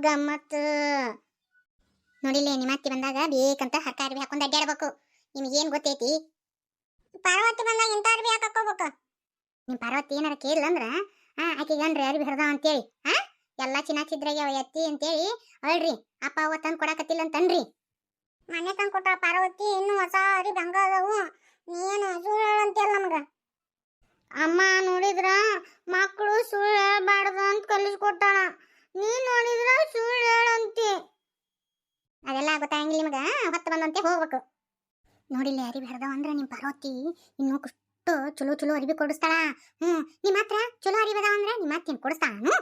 ಗಮ್ಮತ್ತು ನೋಡಿಲ್ಲೇ ನಿಮ್ಮ ಅತ್ತಿ ಬಂದಾಗ ಬೇಕಂತ ಹರ್ಕ ಅರ್ಬಿ ಹಾಕೊಂಡು ಅಡ್ಡಾಡ್ಬೇಕು ನಿಮ್ಗೇನ್ ಗೊತ್ತೈತಿ? ಪಾರ್ವತಿ ಬಂದಾಗ ಇಂಥ ಅರ್ಬಿ ಹಾಕೋಬೇಕು ನಿಮ್ ಪಾರ್ವತಿ ಏನಾರ ಕೇಳಿಲ್ಲ ಅಂದ್ರ ಹಾ ಆಕೆ ಗಂಡ್ರಿ ಅರ್ಬಿ ಹರ್ದ ಅಂತೇಳಿ ಹಾ ಎಲ್ಲಾ ಚಿನ್ನ ಚಿದ್ರಾಗ ಎತ್ತಿ ಅಂತೇಳಿ ಅಳ್ರಿ ಅಪ್ಪ ಅವ ತಂದ್ ಕೊಡಕತ್ತಿಲ್ಲ ಅಂತನ್ರಿ. ಮನೆ ತಂದ್ ಕೊಟ್ಟ ಪಾರ್ವತಿ ಇನ್ನು ಹೊಸ ಅರಿ ಬಂಗ ಅದಾವು. ನೀನು ಸುಳ್ಳು ಹೇಳಂತಿಲ್ಲ ನಮಗ. ಅಮ್ಮ ನೋಡಿದ್ರ ಮಕ್ಕಳು ಸುಳ್ಳು ಹೇಳ್ಬಾರ್ದು ಅಂತ ಕಲಿಸ್ಕೊಟ್ಟಾಳ ನೀ ನೋಡಿದ್ರ ಸುಳ್ಳು ಹೇಳಂತಿ ಅದೆಲ್ಲ ಗೊತ್ತಾಗಿಲ್ಲ ನಿಮಗ? ಹೊತ್ತು ಬಂದಂತೆ ಹೋಗ್ಬೇಕು. ನೋಡಿಲ್ಲ ಅರಿವಿ ಹರಿದವ ಅಂದ್ರೆ ನಿಮ್ಮ ಪಾರ್ವತಿ ಇನ್ನು ಕುಷ್ಟು ಚಲೋ ಚಲೋ ಅರಿವಿ ಕೊಡಿಸ್ತಾಳ. ಹ್ಮ್, ನಿಮ್ಮ ಹತ್ರ ಚಲೋ ಅರಿವಿ ಅದಾವ ಅಂದ್ರೆ ನಿಮ್ಮ ಹತ್ತಿನ ಕೊಡಿಸ್ತಾನು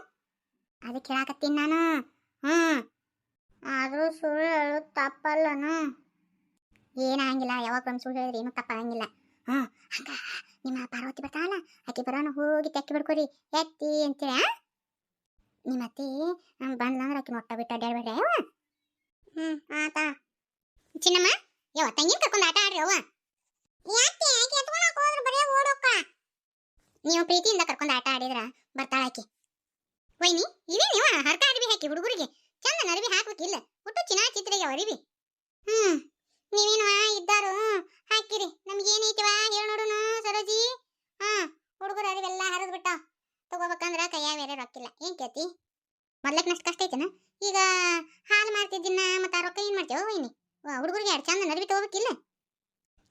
ಅದಕ್ಕೆ ಹೇಳಾಕತ್ತೀನಿ ನಾನು. ಹ್ಮ್. ಆದ್ರೂ ಸುಳ್ಳು ತಪ್ಪಲ್ಲನು? ಏನಾಗಿಲ್ಲ ಯಾವಾಗ ಒಂದು ಸುಳ್ಳು ಹೇಳಿದ್ರೆ ಏನೂ ತಪ್ಪಾಗಂಗಿಲ್ಲ. ಹ್ಮ್, ಹಂಗ ನಿಮ್ಮ ಪಾರ್ವತಿ ಬರ್ತಾಳಲ್ಲ, ಆಕೆ ಬರೋಣ ಹೋಗಿ ತೆಕ್ಕಿ ಬಿಡ್ಕೊರಿ, ಎತ್ತಿ ಅಂತೇಳಿ ನಿಮ್ಮ ಅತ್ತಿ ಬಂದ್ಲಂದ್ರೆ ಆಕೆ ಮೊಟ್ಟ ಬಿಟ್ಟು ಅಡ್ಡಾಡ್ಬೇಡ್ರಿ ಅವ ಹ್ಮ್. ಆತ ಚಿನ್ನಮ್ಮ, ಯವ್ವ, ತಂಗಿನ ಕರ್ಕೊಂಡು ಆಟ ಆಡ್ರಿ ಅವ್ವ ಯಾಕೆ ಕೆತ್ಕೊಳಕ್ ಹೋದ್ರೆ ಬರೀ ಓಡೋಕ? ನೀವು ಪ್ರೀತಿಯಿಂದ ಕರ್ಕೊಂಡು ಆಟ ಆಡಿದ್ರ, ಬರ್ತಾಳ ಆಕೆ. ವೈನಿ ಇವೇ ನೀವ ಹರ್ಕ ಅರಿವಿ ಹಾಕಿ ಹುಡುಗರಿಗೆ? ಚಂದ ಅರಿವಿ ಹಾಕ್ಬೇಕಿಲ್ಲ ಒಟ್ಟು ಚಿನ್ನ ಚಿತ್ರಿಗೆ ಅರಿವಿ. ಹ್ಮ್. ನೀವೇನು ಇದ್ದಾರು, ಹಾಕಿರಿ. ನಮ್ಗೆ ಏನೈತಿವ ಹೇಳ ನೋಡುನು, ಸರೋಜಿ. ಹಾ, ಹುಡುಗರು ಅರಿವೆಲ್ಲ ಹರಿದ್ ಬಿಟ್ಟ. ತಗೋಬೇಕಂದ್ರ ಕೈಯಾಗ ಬೇರೆ ರೊಕ್ಕಿಲ್ಲ. ಏನ್ ಕೇಳ್ತಿ? ಮೊದ್ಲಕ್ಕೆ ನಷ್ಟ ಕಷ್ಟ ಐತೆನ? ಈಗ ಹಾಲು ಮಾರ್ತಿದ್ದಿನ ಮತ್ತೆ ಆ ರೊಕ್ಕ ಏನ್ ಮಾಡ್ತೇವ ವೈನಿ ಹುಡುಗರಿಗೆ ಎರಡು ಚಂದ ನಡವಿ ತಗೋಬೇಕಿಲ್ಲ?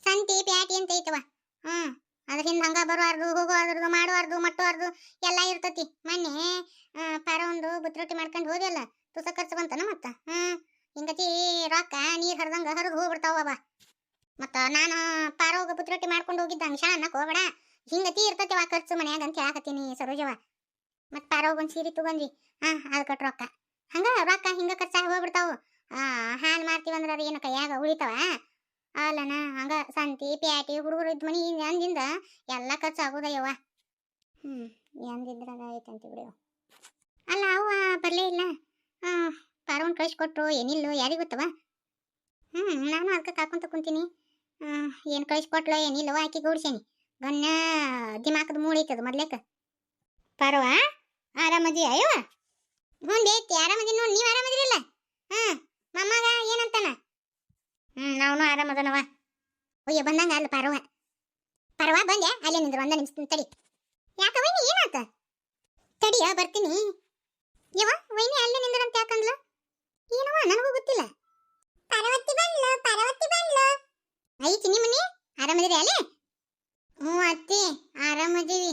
ಸಂತಿ, ಪ್ಯಾಟಿ ಅಂತ ಐತವ ಹ್ಮ್ ಅದ್ರ ಹಿಂದ ಹಂಗ ಬರುವಾರ್ದು, ಹೋಗುವಾರ್ದು, ಮಾಡುವಾರ್ದು, ಮಟ್ಟುವಾರ್ದು ಎಲ್ಲ ಇರ್ತತಿ. ಮೊನ್ನೆ ಪಾರ ಒಂದು ಬುತ್ತಿ ರೊಟ್ಟಿ ಮಾಡ್ಕೊಂಡು ಹೋದ್ಯಲ್ಲ, ತುಸ ಖರ್ಚು ಬಂತನ ಮತ್ತ? ಹ್ಮ್ ಹಿಂಗತಿ ರೊಕ್ಕ ನೀರು ಹರಿದಂಗ ಹರಿದು ಹೋಗ್ಬಿಡ್ತಾವ ಅವ ಮತ್ತ ನಾನು ಪಾರ ಹೋಗ ಬುತ್ತರೊಟ್ಟಿ ಮಾಡ್ಕೊಂಡು ಹೋಗಿದ್ದ ಅಂಶ ಅನ್ನಕ್ ಹೋಗ್ಬೇಡ. ಹಿಂಗತಿ ಇರ್ತತಿವ ಖರ್ಚು ಮನ್ಯಾಗ ಅಂತ ಹೇಳಾಕತ್ತೀನಿ ಸರೋಜವ ಮತ್ ಪಾರ ಒಂದ್ ಸೀರೆ ತಗೊಂಡ್ವಿ. ಹಾ ಅದ್ ಕಟ್ ರೊಕ್ಕ. ಹಂಗ ರೊಕ್ಕ ಹಿಂಗ ಖರ್ಚಾಗಿ ಹೋಗ್ಬಿಡ್ತಾವು. ಆ ಹಾಲ್ ಮಾರ್ತೀವಂದ್ರ ಅದು ಏನು ಕೈಯಾಗ ಉಳಿತಾವ? ಅಲ್ಲನ, ಹಂಗ ಸಂತಿ, ಪ್ಯಾಟಿ, ಹುಡುಗರು ಇದ್ ಮನಿ ಅಂದಿಂದ ಎಲ್ಲ ಖರ್ಚು ಆಗೋದಯ್ಯವ್ವ ಹ್ಞೂ ಎಂದಿದ್ರಾಗ ಐತಂತ ಬಿಡು. ಅಲ್ಲ, ಅವ್ವ ಬರಲೇ ಇಲ್ಲ. ಆ ಪಾರವನ್ ಕಳಿಸ್ಕೊಟ್ರು, ಏನಿಲ್ಲೋ, ಯಾರಿಗೆ ಗೊತ್ತವ ಹ್ಞೂ ನಾನು ಅದಕ್ಕೆ ಕಾಕೊಂತ ಕುಂತೀನಿ ಏನು ಕಳಿಸ್ಕೊಟ್ಲೋ ಏನಿಲ್ಲವ ಆಕಿ ಗೌಡ್ಸೇನಿ. ಗನ್ನ ದಿಮಾಕದ ಅದು ಮೊದ್ಲೇಕ. ಪಾರವ ಆರಾಮದಿ ಅಯ್ಯವ ಹ್ಞೂ ಐತಿ ಆರಾಮದಿ ನೋಡಿ, ನೀವು ಆರಾಮದಿರಲ್ಲ? ಹ್ಮ್. ಮಮ್ಮಗ ಏನಂತಾನ? ಹ್ಮ್ ನಾವು ಆರಾಮದನವ ಅಯ್ಯೋ, ಬಂದಂಗ ಅಲ್ಲ ಪರವ ಪರವಾ ಬಂದೆ ಅಲ್ಲೇ ನಿಂದ್ರು, ಒಂದ ನಿಮಿಷ ತಡಿ. ಯಾಕವ ಏನಾತ? ತಡಿಯ, ಬರ್ತೀನಿ. ಯವ ವೈನಿ ಅಲ್ಲೇ ನಿಂದ್ರಂತ ಯಾಕಂದ್ಲು? ಏನವ ನನಗೂ ಗೊತ್ತಿಲ್ಲ. ಪರವತ್ತಿ ಬಂದ್ಲು ಪರವತ್ತಿ ಬಂದ್ಲು. ಐ ಚಿನ್ನಿ ಮನಿ ಆರಾಮದಿರಿ ಅಲ್ಲೇ? ಹ್ಞೂ, ಅತ್ತಿ ಆರಾಮದೀವಿ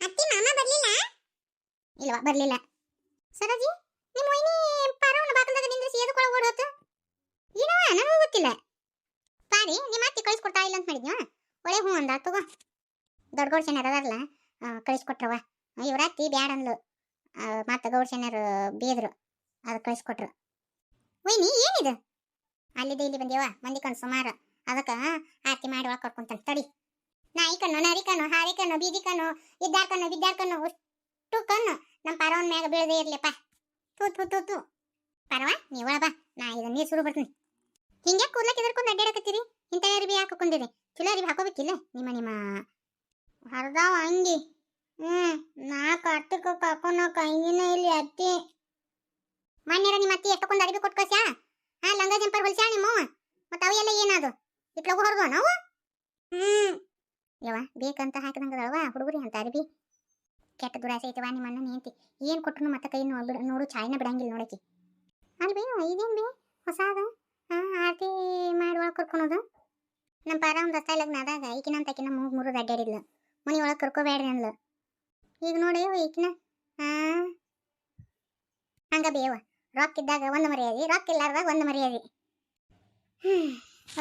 ಅತ್ತಿ, ಮಾಮ ಬರ್ಲಿಲ್ಲ? ಇಲ್ವಾ, ಬರ್ಲಿಲ್ಲ. ಸರೋಜಿ ನಿಮ್ಮ ವೈನಿ ಓಡೋತು? ಏನವ ನನಗೂ ಗೊತ್ತಿಲ್ಲ. ಪಾರಿ ನಿಮ್ಮ ಅತ್ತಿ ಕಳಿಸ್ಕೊಡ್ತಾ ಇಲ್ಲ ಅಂತ ಮಾಡಿದ್ಯಾ ಒಳ್ಳೆ ಹ್ಞೂ ಅಂದ ತಗೋ. ದೊಡ್ಡ ಗೌಡ ಸೆನ್ಯಾರ ಅದಾರಲ್ಲ ಕಳಿಸ್ಕೊಟ್ರವ ಇವ್ರ ಅತ್ತಿ ಬ್ಯಾಡ ಅಂದ್ಲು. ಮತ್ತೆ ಗೌಡ ಸೆನ್ಯಾರು ಬೇದ್ರು. ಅದು ಕಳಿಸ್ಕೊಟ್ರು. ವೈನಿ, ಏನಿದು? ಅಲ್ಲಿದೆ, ಇಲ್ಲಿ ಬಂದೇವ ಮಂದಿ ಕಣ್ ಸುಮಾರು. ಅದಕ್ಕೆ ಆರತಿ ಮಾಡಿ ಒಳಗೆ ಕರ್ಕೊಂತಾನೆ ತಡಿ. ನಾಯಿ ಕಣ್ಣು, ನರಿ ಕಣ್ಣು, ಹಾರಿ ಕಣ್ಣು, ಬೀದಿ ಕಣ್ಣು, ಇದ್ದಾರ್ ಕಣ್ಣು, ಬಿದ್ದಾರ್ ಕಣ್ಣು, ಅಷ್ಟು ಕಣ್ಣು. ನಮ್ಮ ಪರವನ್ ಮ್ಯಾಗ ಬೀಳದೇ ಇರ್ಲಿಪ್ಪ ತೂ ತೂ ತೂ ತೂ ಪರವ, ನೀ ಒಳ ಬಾ. ನಾ ಇದನ್ನ ನೀರು ಸುರು ಬರ್ತೀನಿ. ಹಿಂಗೆ ಕೂದ್ಲಕ್ಕೆ ಎದರ್ಕೊಂಡು ಅಡ್ಡಾಡಕತ್ತೀರಿ ಇಂಥ ಅರಿವಿ ಹಾಕೊಂಡಿರಿ ಚಲೋ ಅರಿವಿ ಹಾಕೋಬೇಕಿಲ್ಲ? ನಿಮ್ಮ ನಿಮ್ಮ. ಹರ್ದಾವ ಅಂಗಿ. ಹ್ಮ್ ನಾ ಕಾರ್ತಿಕ ಕರ್ಕೊಂಡು ಕೈಗಿನ ಇಲ್ಲಿ ಅತ್ತಿ. ಮನ್ಯಾರ ನಿಮ್ಮ ಅತ್ತಿ ಎಷ್ಟೊಂದು ಅರಿವಿ ಕೊಟ್ಟು ಕಸ್ಯಾ ಹಾ, ಲಂಗ ಜಂಪರ್ ಹೊಲ್ಸ್ಯಾ ನಿಮ್ಮವ್ವ ಮತ್ತೆ ಅವು ಎಲ್ಲ ಏನದು ಇಟ್ಲಗು ಹೊರದು ನಾವು? ಹ್ಮ್. ಯವ್ವ, ಬೇಕಂತ ಹಾಕಿದಂಗದಳವ ಹುಡುಗರಿ ಅಂತ ಅರಿವಿ ಕೆಟ್ಟ ದುರಾಸೆ ಐತಿವಾ ನಿಮ್ಮ ಅಣ್ಣ ನಿಂತಿ ಏನ್ ಕೊಟ್ರು ಮತ್ತೆ ಕೈ ನೋಡು ಚಾಯ್ನ ಬಿಡಂಗಿಲ್ಲ ನೋಡಕಿ. ಅಲ್ಬಿ ಇದೇನ್ ಬಿ, ಹೊಸದು? ಆರತಿ ಮಾಡಿ ಒಳಗೆ ಕರ್ಕೊಳೋದು? ನಮ್ಮ ಪಾರ ಒಂದು ದಸ್ತಾ ಲಗ್ನ ಆದಾಗ ಈಕಿನ ಅಂತ ಆಕಿನ ಮೂಗ್ ಮುರಿದು ಅಡ್ಡಾಡಿದ್ಲು ಮನೆ ಒಳಗೆ ಕರ್ಕೋಬೇಡ್ರಿ ಅಂದ್ಲು. ಈಗ ನೋಡಿ ಈಕಿನ ಹಂಗ ಬೇವ ರೊಕ್ಕ ಇದ್ದಾಗ ಒಂದು ಮರ್ಯಾದೆ, ರೊಕ್ಕ ಇಲ್ಲಾರ್ದಾಗ ಒಂದು ಮರ್ಯಾದೆ.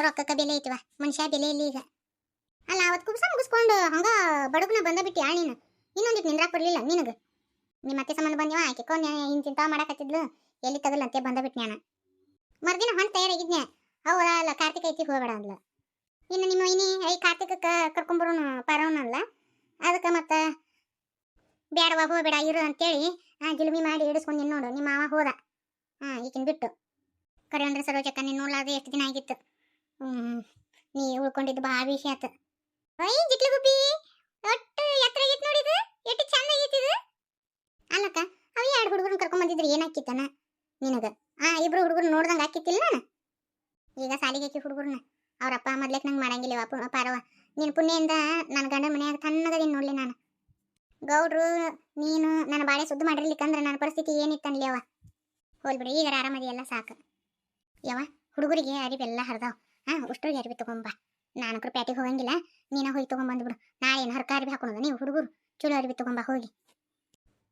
ರೊಕ್ಕಕ್ಕೆ ಬೆಲೆ ಐತಿವ ಮನುಷ್ಯ ಬೆಲೆ ಇಲ್ಲ ಈಗ. ಅಲ್ಲ ಅವತ್ತು ಕುಬ್ಸ ಮುಗಿಸ್ಕೊಂಡು ಹಂಗ ಬಡಗನ ಬಂದ ಬಿಟ್ಟಿ ನೀನು? ಇನ್ನೊಂದಿಟ್ಟು ನಿಂದ್ರಾಕ್ ಬರ್ಲಿಲ್ಲ ನಿನಗೆ? ನಿಮ್ಮ ಅತ್ತೆ ಸಂಬಂಧ ಬಂದಿವ ಆಕಿಕೊಂಡು ಇಂತಿಂತ ಮಾಡಕತ್ತಿದ್ಲು ಎಲ್ಲಿ ತಗಲಂತೆ ಬಂದ ಬಿಟ್ಟು ನಾನು ಮರ್ದಿನ ಹೊಂಟ ತಯಾರಾಗಿದ್ನೆ. ಹೌದಾ ಅಲ್ಲ, ಕಾರ್ತಿಕ ಐತಿ ಹೋಗಬೇಡ ಅಂದ್ಲ. ಇನ್ನು ನಿಮ್ಮ ಇನಿ ಐ ಕಾರ್ತಿಕ ಕರ್ಕೊಂಬರೋನು ಪರವನಲ್ಲ ಅದಕ್ಕೆ ಮತ್ತೆ ಬೇಡವ ಹೋಗಬೇಡ, ಇರು ಅಂತೇಳಿ ಜಿಲ್ಮಿ ಮಾಡಿ ಇಡಿಸ್ಕೊಂಡು ನಿನ್ನ ನೋಡು, ನಿಮ್ಮ ಮಾವ ಹೋದ. ಹಾಂ ಈಗಿನ ಬಿಟ್ಟು. ಕರೆ ಅಂದ್ರೆ ಸರೋಜಕ್ಕ, ನೀನು ನೋಡ್ಲಾರ್ದೆ ಎಷ್ಟು ದಿನ ಆಗಿತ್ತು? ಹ್ಮ್ ನೀ ಉಳ್ಕೊಂಡಿದ್ದು ಭಾಳ ವಿಷಯ ಆತು. ಐ ಜಿಟ್ಲು ಗುಬ್ಬಿ ಒಟ್ಟು ಎತ್ತರ ಆಗೈತೆ ನೋಡಿದು ಎಷ್ಟು ಚಂದ ಆಗೈತಿ ಇದು ಅಲ್ಲಕ್ಕ, ಅವ ಎರಡು ಹುಡುಗರನ್ನ ಕರ್ಕೊಂಡ್ ಬಂದಿದ್ರು ಏನಾಕಿತ್ತನ ನಿನಗ? ಆ, ಇಬ್ರು ಹುಡುಗರು ನೋಡ್ದಂಗ ಹಾಕಿತ್ತಿಲ್ಲ ನಾನು? ಈಗ ಸಾಲಿಗೆ ಹಾಕಿ ಹುಡುಗರನ್ನ ಅವ್ರ ಅಪ್ಪ ಮೊದ್ಲಕ್ಕೆ ನಂಗೆ ಮಾಡಂಗಿಲ್ಲ ಪಾರವ ನಿನ್ ಪುಣ್ಯದಿಂದ ನನ್ನ ಗಂಡ ಮನ್ಯಾಗ ತಣ್ಣಗದಿನ ನೋಡ್ಲಿ ನಾನು. ಗೌಡ್ರು, ನೀನು ನನ್ನ ಬಾಳೆ ಸುದ್ದು ಮಾಡಿರ್ಲಿಕ್ಕಂದ್ರೆ ನನ್ನ ಪರಿಸ್ಥಿತಿ ಏನಿತ್ತನ್ಲಿ ಅವ ಹೋಲ್ಬಿಡಿ ಈಗ ಆರಾಮದಿ ಎಲ್ಲ ಸಾಕು. ಯವ ಹುಡುಗರಿಗೆ ಅರಿವೆಲ್ಲ ಹರಿದಾವ್. ಹಾ ಉಷ್ಟ್ರಿಗೆ ಅರಿವಿ ತಗೊಂಬ ನಾನು ಕೂಡ ಪ್ಯಾಟಿಗೆ ಹೋಗಂಗಿಲ್ಲ, ನೀನ ಹೋಗಿ ತಗೊಂಬಂದ್ಬಿಡು ನಾಳೆ ಏನು ಹರ್ಕ ಅರಿವಿ ಹಾಕೊಳೋದು? ನೀವು ಹುಡುಗರು, ಚಲೋ ಅರಿವಿ ತಗೊಂಬ ಹೋಗಿ.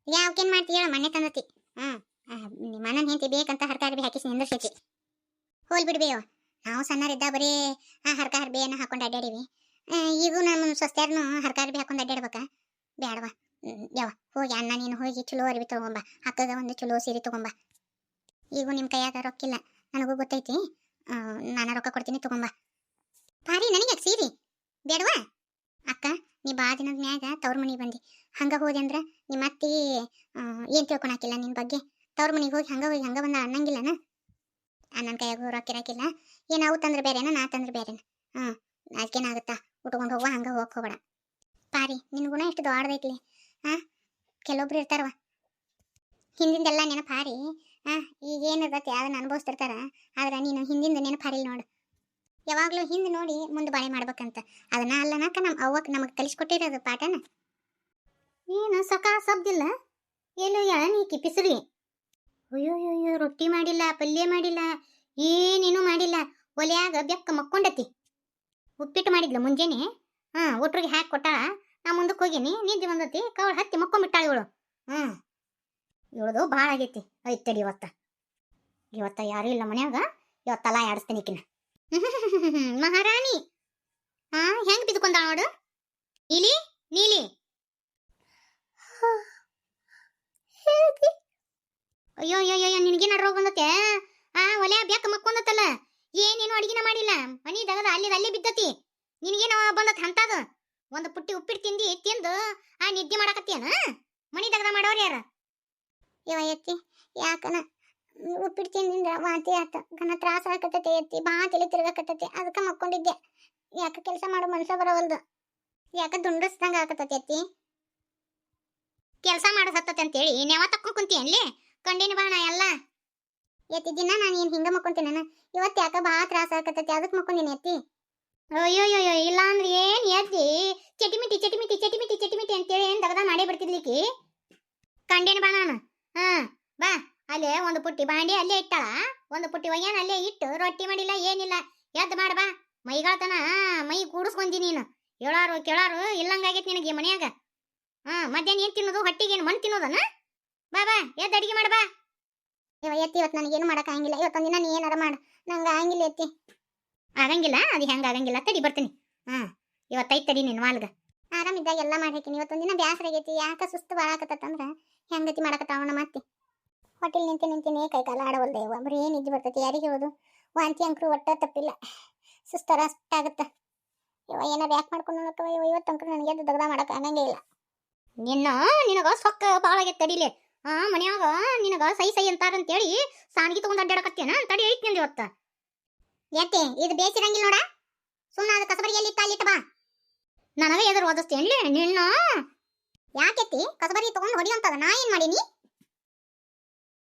ಯಾವಕ್ಕೇನು ಮಾಡ್ತೀಯ ಮನೆ ತಂದತಿ. ಹ್ಮ್. ಅಣ್ಣನ ಹೆಂಡತಿ ಬೇಕಂತ ಹರ್ಕ ಅರ್ಬಿ ಹಾಕಿಸಿ ನಿಂದಿರ್ಸೈತಿ. ಹೋಲ್ ಬಿಡ್ಬೇಯೋ ನಾವು ಸಣ್ಣರಿದ್ದ ಬರೀ ಆ ಹರ್ಕ ಅರ್ಬಿಯನ್ನು ಹಾಕೊಂಡು ಅಡ್ಡಾಡಿವಿ ಈಗ ನಮ್ಮ ಸ್ವಸ್ತ್ಯಾರನು ಹರ್ಕ ಅರ್ಬಿ ಹಾಕೊಂಡು ಅಡ್ಡಾಡ್ಬೇಕ ಬೇಡವಾ ಯಾವ ಹೋಗಿ ಅಣ್ಣ ನೀನು ಹೋಗಿ ಚಲೋ ಅರ್ಬಿ ತಗೊಂಬ. ಅಕ್ಕಗ ಒಂದು ಚಲೋ ಸೀರೆ ತಗೊಂಬ. ಈಗೂ ನಿಮ್ಮ ಕೈಯಾಗ ರೊಕ್ಕಿಲ್ಲ. ನನಗೂ ಗೊತ್ತೈತಿ. ನಾನು ರೊಕ್ಕ ಕೊಡ್ತೀನಿ ತಗೊಂಬ. ಪಾರಿ ನನಗೆ ಸೀರೆ? ಬೇಡವಾ ಅಕ್ಕ, ನೀ ಬಾ ದಿನದ ಮ್ಯಾಗ ತವ್ರ ಮನೆಗೆ ಬಂದಿ. ಹಂಗ ಹೋದೆ ಅಂದ್ರೆ ನಿಮ್ಮ ಅತ್ತಿ ಏನು ತಿಳ್ಕೊಳಕಿಲ್ಲ ನಿನ್ನ ಬಗ್ಗೆ? ತವ್ರ ಮನೆಗೆ ಹೋಗಿ ಹಂಗ ಹೋಗಿ ಹಂಗ ಬಂದ ಅನ್ನಂಗಿಲ್ಲನ? ನನ್ನ ಕೈಯಾಗ ರೊಕ್ಕ ಇರಕಿಲ್ಲ ಏನ್ ಅವು ತಂದ್ರೆ ಬೇರೆನ ನಾ ತಂದ್ರೆ ಬೇರೆನ? ಹ್ಞೂ ಅದಕ್ಕೇನಾಗುತ್ತಾ ಉಟ್ಕೊಂಡು ಹೋಗುವ, ಹಂಗ ಹೋಗಕ್ ಹೋಗೋಣ ಪಾರಿ, ನಿನ್ ಗುಣ ಎಷ್ಟು ದೊಡ್ಡದೈತ್ಲಿ ಹಾ ಕೆಲವೊಬ್ರು ಇರ್ತಾರವ ಹಿಂದಿಂದೆಲ್ಲ ನೆನಪು ಹಾರಿ ಹಾ ಈಗ ಏನಿರ್ತೈತಿ ಅದನ್ನ ಅನುಭವಿಸ್ತಿರ್ತಾರ. ಆದ್ರೆ ನೀನು ಹಿಂದಿಂದ ನೆನಪು ಹಾರಿಲ್ಲ ನೋಡು. ಯಾವಾಗ್ಲೂ ಹಿಂದೆ ನೋಡಿ ಮುಂದೆ ಬಾಳೆ ಮಾಡ್ಬೇಕಂತ. ಅದನ್ನ ಅಲ್ಲನಾಕ ನಮ್ಮ ನಮಗ್ ನಮಗೆ ಕಲಿಸ್ಕೊಟ್ಟಿರೋದು ಪಾಠನ. ಏನು ಸಕ ಸಬ್ದಿಲ್ಲ? ಎಲ್ಲೋ ಎಳನಿ ಕಿಪಿಸ್ರಿ ಅಯ್ಯೋ ಅಯ್ಯೋ ರೊಟ್ಟಿ ಮಾಡಿಲ್ಲ, ಪಲ್ಯ ಮಾಡಿಲ್ಲ, ಏನೇನು ಮಾಡಿಲ್ಲ. ಒಲೆಯಾಗ ಬೆಕ್ಕ ಮಕ್ಕೊಂಡತಿ. ಉಪ್ಪಿಟ್ಟು ಮಾಡಿದ್ಲು ಮುಂಜಾನೆ. ಹಾಂ, ಒಟ್ರಿಗೆ ಹಾಕಿ ಕೊಟ್ಟಾಳ. ನಾ ಮುಂದಕ್ಕೆ ಹೋಗೀನಿ, ನಿದ್ದೆ ಬಂದತಿ, ಕವಳು ಹತ್ತಿ ಮಕ್ಕೊಂಬಿಟ್ಟಾಳ ಇವಳು. ಹ್ಞೂ ಇವಳದು ಭಾಳ ಆಗೈತಿ ಐತಡಿ ಇವತ್ತ. ಇವತ್ತ ಯಾರು ಇಲ್ಲ ಮನ್ಯಾಗ ಇವತ್ತಲ್ಲ ಆಡಿಸ್ತೀನಿ ಈಕಿನ ಮಹಾರಾಣಿ! ಹಾಂ ಹೆಂಗೆ ಬಿದ್ಕೊಂಡಾಳ ನೋಡು? ಇಲಿ, ನೀಲಿ ನೀಲಿ ಅಯ್ಯೋ ಅಯ್ಯೋ ಅಯ್ಯೋ ನಿನಗೇನ ರೋಗ ಬಂದತೆ? ಆ, ಒಲೆ ಬ್ಯಾಕ ಮಕ್ಕೊಂದತ್ತಲ್ಲ ಏನೇನು ಅಡಿಗೆನ ಮಾಡಿಲ್ಲ? ಮನಿ ದಗದ ಅಲ್ಲಿ ಅಲ್ಲಿ ಬಿದ್ದತಿ. ನಿನಗೇನ ಬಂದತ್ ಅಂತದ ಒಂದು ಪುಟ್ಟಿ ಉಪ್ಪಿಟ್ಟು ತಿಂದಿ, ತಿಂದು ಆ ನಿದ್ದೆ ಮಾಡಾಕತ್ತೇನ ಮನಿ ದಗದ ಮಾಡೋರು ಯಾರ? ಇವ ಎತ್ತಿ ಯಾಕನ ಉಪ್ಪಿಟ್ಟು ತಿಂದಿಂದ ವಾಂತಿ ಆತ ಗನ ತ್ರಾಸ ಆಗಕತ್ತೈತಿ ಎತ್ತಿ ಬಾ ತಲೆ ತಿರ್ಗಾಕತ್ತೈತಿ. ಅದಕ್ಕೆ ಮಕ್ಕೊಂಡಿದ್ದೆ. ಯಾಕ ಕೆಲಸ ಮಾಡೋ, ಮನ್ಸ ಬರವಲ್ದು ಯಾಕ ದುಂಡಸ್ದಂಗ ಆಗಕತ್ತೈತಿ ಕೆಲಸ ಮಾಡೋ ಅಂತ ಅಂತೇಳಿ ನೆವ ತಕ್ಕೊಂಡು ಕುಂತಿ ಕಂಡೇನಿ ಬಾಣ ಎಲ್ಲ. ಎತ್ತಿ ದಿನ ನಾನು ಏನು ಹಿಂಗೆ ಮಕ್ಕೊಂತೀನಿ ನಾನು? ಇವತ್ತು ಯಾಕ ಬಾ ತ್ರಾಸ ಆಗಕತ್ತೈತಿ ಅದಕ್ಕೆ ಮಕ್ಕೊಂದಿನಿ ಎತ್ತಿ. ಅಯ್ಯೋ ಇಲ್ಲ ಅಂದ್ರೆ ಏನು ಎದ್ದಿ? ಚಟಿಮಿಟಿ ಚಟಿಮಿಟಿ ಚಟಿಮಿಟಿ ಚಟಿಮಿಟಿ ಅಂತೇಳಿ ಏನು ದಗದ ಮಾಡೇ ಬಿಡ್ತಿದ್ಲಿಕ್ಕಿ ಕಂಡೇನು ಬಾ ನಾನು ಹಾ, ಬಾ. ಅಲ್ಲೇ ಒಂದು ಪುಟ್ಟಿ ಬಾಂಡಿ ಅಲ್ಲೇ ಇಟ್ಟಾಳ. ಒಂದು ಪುಟ್ಟಿ ಒಯ್ಯಾನ ಅಲ್ಲೇ ಇಟ್ಟು ರೊಟ್ಟಿ ಮಾಡಿಲ್ಲ, ಏನಿಲ್ಲ. ಎದ್ದು ಮಾಡ ಬಾ. ಮೈಗಾಳ್ತನ ಮೈ ಕೂಡಿಸ್ಕೊಂಡಿ ನೀನು. ಹೇಳಾರು, ಕೇಳಾರು ಇಲ್ಲಂಗಾಗೈತಿ ನಿನಗೆ ಮನ್ಯಾಗ. ಹಾ ಮಧ್ಯಾಹ್ನ ಏನ್ ತಿನ್ನೋದು? ಹೊಟ್ಟಿಗೆ ಏನು ಮಣ್ ತಿನ್ನೋದನ? ಬಾ ಬಾ, ಎದ್ದು ಅಡಿಗೆ ಮಾಡ, ಬಾ. ಇವ ಎತ್ತಿ ಇವತ್ತು ನನಗೇನು ಮಾಡಕ್ ಆಗಂಗಿಲ್ಲ. ಇವತ್ತೊಂದು ದಿನ ನೀ ಏನಾರ ಮಾಡ. ನಂಗೆ ಆಗಂಗಿಲ್ಲ, ಎತ್ತಿ. ಆಗಂಗಿಲ್ಲ? ಅದು ಹೆಂಗ ಆಗಂಗಿಲ್ಲ? ತಡಿ, ಬರ್ತೀನಿ. ಹಾ ಇವತ್ತೈತ್ ತಡಿ ನಿನ್ ವಾಲ್ಗ ಆರಾಮಿದ್ದಾಗ ಎಲ್ಲ ಮಾಡ್ಬೇಕಿನಿ ಇವತ್ತೊಂದಿನ ಬ್ಯಾಸರ ಆಗೈತಿ. ಯಾಕ ಸುಸ್ತು ಬಾಳಾಕತ್ತಂದ್ರ ಹೆಂಗತಿ ಮಾಡಕತ್ತಾವಣ ಮತ್ತೆ? ಹೋಟೆಲ್ ನಿಂತು ನಿಂತೀನಿ. ಕೈ ಕಾಲ ಆಡವಲ್ದೆ ಒಬ್ರು ಏನು ಇದ್ದು ಬರ್ತೈತಿ. ಯಾರಿಗೆ ಹೇಳೋದು? ವಾಂತಿ ಅಂಕರು ಒಟ್ಟ ತಪ್ಪಿಲ್ಲ. ಸುಸ್ತರ ಅಷ್ಟಾಗತ್ತ ಇವ ಏನಾರ ಯಾಕೆ ಮಾಡ್ಕೊಂಡು ಇವತ್ತು ಅಂಕರು ನನಗೆ ಎದ್ದು ದಗದ ಮಾಡಕ್ ಆಗಂಗೇ ಇಲ್ಲ. ನಿನ್ನ ನಿನಗ ಸೊಕ್ಕ ಆಗೈತೆ ತಡಿಲೆ ಆ ಮನ್ಯಾಗ ನಿನಗ ಸೈ ಸೈ ಅಂತಾರಂತೇಳಿ ಸಾನ್ಗಿ ತಗೊಂಡ್ ಅಡ್ಡಾಡಕತ್ತೇನ? ತಡಿ ಐತ್ನಿಂದ ಇವತ್ತ. ಯಾಕೆ ಇದು ಬೇಸಿರಂಗಿಲ್ಲ ನೋಡ. ಸುಮ್ಮನೆ ಅದು ಕಸಬರಿ ಎಲ್ಲಿ ಇಟ್ಟ ಬಾ. ನನಗೆ ಎದುರು ಓದಿಸ್ತೇನ್ಲಿ ನಿನ್ನ. ಯಾಕೆತ್ತಿ? ಕಸಬರಿ ತಗೊಂಡು ಹೊಡಿಯಂತದ ನಾ ಏನ್ ಮಾಡೀನಿ?